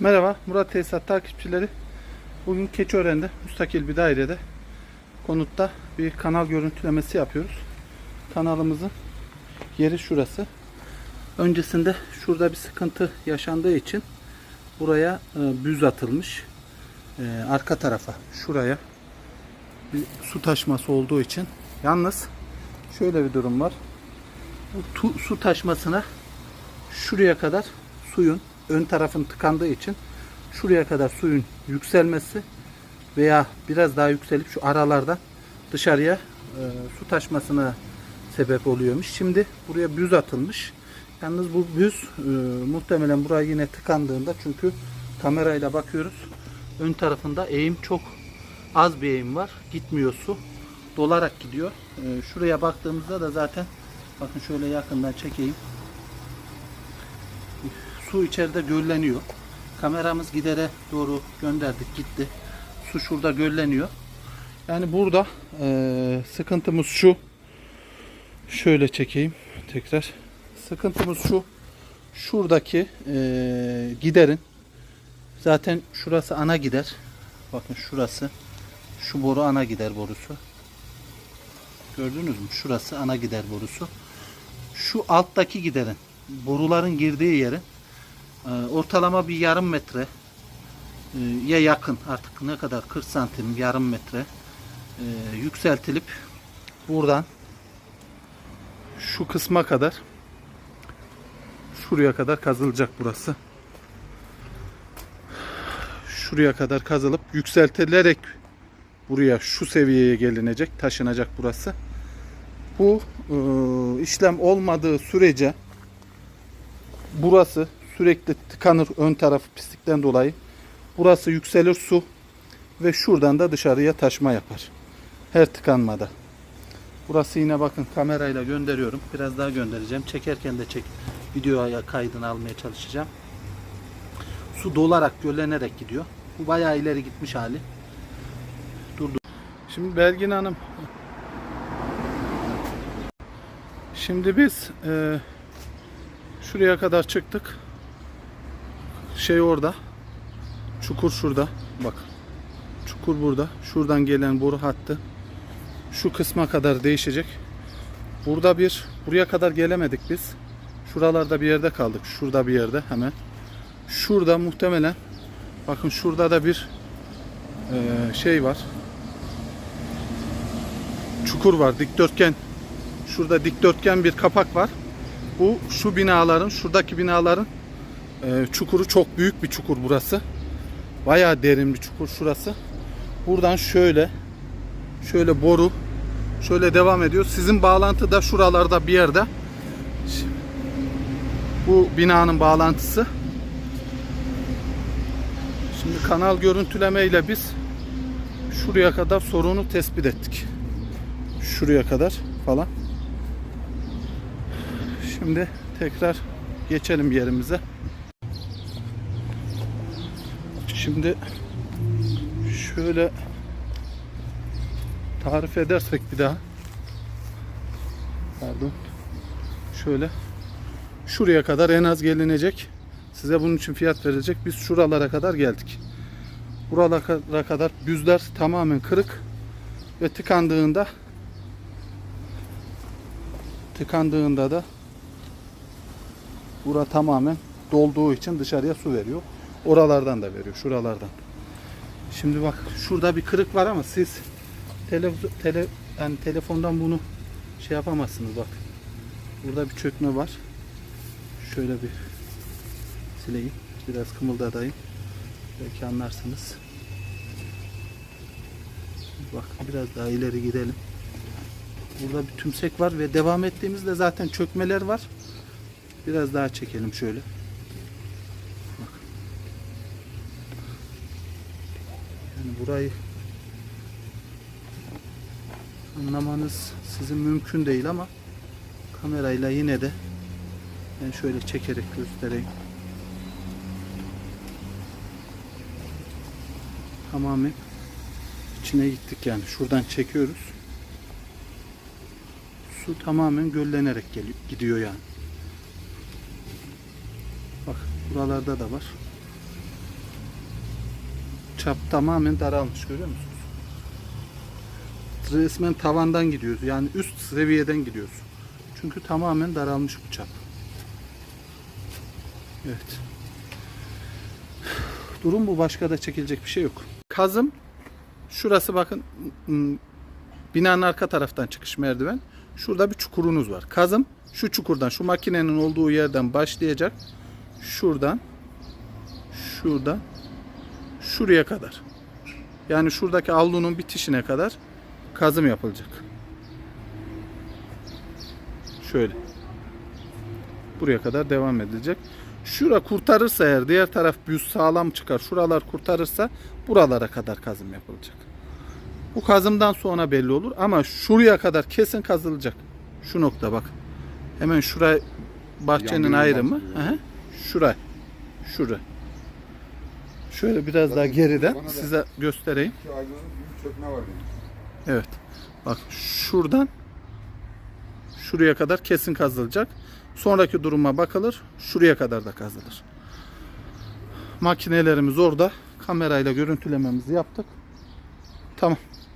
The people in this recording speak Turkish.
Merhaba Murat Tesisat takipçileri. Bugün Keçiören'de müstakil bir dairede konutta bir kanal görüntülemesi yapıyoruz. Kanalımızın yeri şurası. Öncesinde şurada bir sıkıntı yaşandığı için buraya e, büz atılmış. E, arka tarafa şuraya bir su taşması olduğu için. Yalnız şöyle bir durum var. Bu su taşmasına şuraya kadar suyun ön tarafın tıkandığı için şuraya kadar suyun yükselmesi veya biraz daha yükselip şu aralardan dışarıya e, su taşmasına sebep oluyormuş. Şimdi buraya büz atılmış. Yalnız bu büz e, muhtemelen buraya yine tıkandığında çünkü kamerayla bakıyoruz. Ön tarafında eğim çok az bir eğim var. Gitmiyor su. Dolarak gidiyor. E, şuraya baktığımızda da zaten bakın şöyle yakından çekeyim su içeride gölleniyor. Kameramız gidere doğru gönderdik gitti. Su şurada gölleniyor. Yani burada eee, sıkıntımız şu. Şöyle çekeyim tekrar. Sıkıntımız şu. Şuradaki eee, giderin zaten şurası ana gider. Bakın şurası. Şu boru ana gider borusu. Gördünüz mü? Şurası ana gider borusu. Şu alttaki giderin boruların girdiği yerin ortalama bir yarım metre e, ya yakın artık ne kadar 40 santim yarım metre e, yükseltilip buradan şu kısma kadar şuraya kadar kazılacak burası. Şuraya kadar kazılıp yükseltilerek buraya şu seviyeye gelinecek, taşınacak burası. Bu e, işlem olmadığı sürece burası sürekli tıkanır ön tarafı pislikten dolayı. Burası yükselir su ve şuradan da dışarıya taşma yapar. Her tıkanmada. Burası yine bakın kamerayla gönderiyorum. Biraz daha göndereceğim. Çekerken de çek videoya kaydını almaya çalışacağım. Su dolarak göllenerek gidiyor. Bu bayağı ileri gitmiş hali. Durdu. Şimdi Belgin Hanım Şimdi biz e, şuraya kadar çıktık. Şey orada. Çukur şurada. Bak. Çukur burada. Şuradan gelen boru hattı. Şu kısma kadar değişecek. Burada bir buraya kadar gelemedik biz. Şuralarda bir yerde kaldık. Şurada bir yerde hemen. Şurada muhtemelen bakın şurada da bir e, şey var. Çukur var. Dikdörtgen. Şurada dikdörtgen bir kapak var. Bu şu binaların, şuradaki binaların e, çukuru çok büyük bir çukur burası. Bayağı derin bir çukur şurası. Buradan şöyle şöyle boru şöyle devam ediyor. Sizin bağlantı da şuralarda bir yerde. Bu binanın bağlantısı. Şimdi kanal görüntüleme ile biz şuraya kadar sorunu tespit ettik. Şuraya kadar falan. Şimdi tekrar geçelim yerimize. Şimdi şöyle tarif edersek bir daha. Pardon. Şöyle şuraya kadar en az gelinecek. Size bunun için fiyat verilecek. Biz şuralara kadar geldik. Buralara kadar büzler tamamen kırık ve tıkandığında tıkandığında da Bura tamamen dolduğu için dışarıya su veriyor. Oralardan da veriyor. Şuralardan. Şimdi bak şurada bir kırık var ama siz tele, tele, yani telefondan bunu şey yapamazsınız bak. Burada bir çökme var. Şöyle bir sileyim. Biraz kımıldadayım. Belki anlarsınız. Bak biraz daha ileri gidelim. Burada bir tümsek var ve devam ettiğimizde zaten çökmeler var. Biraz daha çekelim şöyle. Yani burayı anlamanız sizin mümkün değil ama kamerayla yine de ben şöyle çekerek göstereyim. Tamamen içine gittik yani. Şuradan çekiyoruz. Su tamamen göllenerek geliyor, gidiyor yani. Bak buralarda da var. Çap tamamen daralmış görüyor musunuz? Resmen tavandan gidiyoruz. Yani üst seviyeden gidiyoruz. Çünkü tamamen daralmış bu çap. Evet. Durum bu. Başka da çekilecek bir şey yok. Kazım şurası bakın m, binanın arka taraftan çıkış merdiven. Şurada bir çukurunuz var. Kazım şu çukurdan, şu makinenin olduğu yerden başlayacak. Şuradan şuradan şuraya kadar. Yani şuradaki avlunun bitişine kadar kazım yapılacak. Şöyle. Buraya kadar devam edilecek. Şura kurtarırsa eğer diğer taraf büyük sağlam çıkar. Şuralar kurtarırsa buralara kadar kazım yapılacak. Bu kazımdan sonra belli olur ama şuraya kadar kesin kazılacak. Şu nokta bak. Hemen şuraya bahçenin Yangın ayrımı. Hı hı. Şura. Şura. Şöyle biraz daha geriden size göstereyim. Evet. Bak şuradan şuraya kadar kesin kazılacak. Sonraki duruma bakılır. Şuraya kadar da kazılır. Makinelerimiz orada. Kamerayla görüntülememizi yaptık. Tamam.